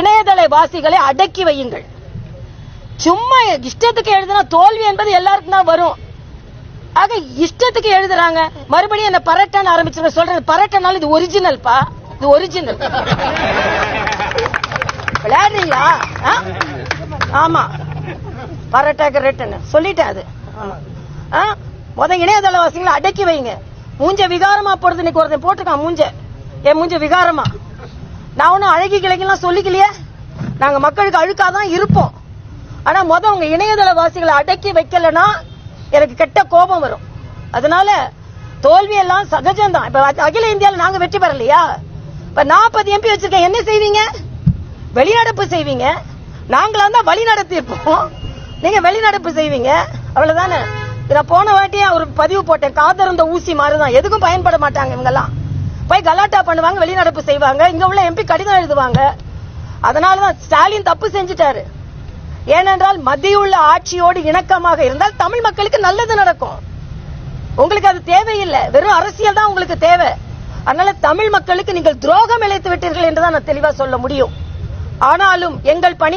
இணையதள வாசிகளை அடக்கி வையுங்கள். சும்மா இஷ்டத்துக்கு எழுதினா தோல்வி என்பது எல்லாருக்கும் தான் வரும். ஆக இஷ்டத்துக்கு எழுதுறாங்க. மறுபடியும் என்ன பரட்டன்னு ஆரம்பிச்சு சொல்றேன் பரட்டனால இது ஒரிஜினல் பா இது ஒரிஜினல் விளையாடுறீங்களா? ஆ? ஆமா. பரட்டாக்கு ரிட்டன் சொல்லிட்டேன் அது. முத ஆ? முத அடக்கி வைங்க. மூஞ்ச விகாரமா போறது இன்னைக்கு ஒருத்தன் போட்டிருக்கான் மூஞ்ச. என் மூஞ்ச விகாரமா. நான் ஒன்றும் அழகி கிழக்கெல்லாம் சொல்லிக்கலையே. நாங்கள் மக்களுக்கு அழுக்காக தான் இருப்போம். ஆனால் மொதல் உங்க இணையதள வாசிகளை அடக்கி வைக்கலைன்னா எனக்கு கெட்ட கோபம் வரும். அதனால தோல்வியெல்லாம் சகஜம்தான். இப்போ அகில இந்தியாவில் நாங்கள் வெற்றி பெறலையா? இப்போ நாற்பது எம்பி வச்சிருக்கேன். என்ன செய்வீங்க? வெளிநடப்பு செய்வீங்க. நாங்களாக தான் வழி நடத்தியிருப்போம். நீங்கள் வெளிநடப்பு செய்வீங்க. அவ்வளோதானே நான் போன வாட்டியே ஒரு பதிவு போட்டேன். காதருந்த ஊசி மாதிரி தான் எதுக்கும் பயன்பட மாட்டாங்க இவங்கெல்லாம். போய் கலாட்டா பண்ணுவாங்க வெளிநடப்பு செய்வாங்க இங்க உள்ள எம்பி கடிதம் எழுதுவாங்க. அதனாலதான் ஸ்டாலின் தப்பு செஞ்சுட்டாரு. ஏனென்றால் மத்திய உள்ள ஆட்சியோடு இணக்கமாக இருந்தால் தமிழ் மக்களுக்கு நல்லது நடக்கும். உங்களுக்கு அது தேவையில்லை. வெறும் அரசியல் தான் உங்களுக்கு தேவை. அதனால தமிழ் மக்களுக்கு நீங்கள் துரோகம் இழைத்து விட்டீர்கள் என்றுதான் நான் தெளிவா சொல்ல முடியும். ஆனாலும் எங்கள் பணி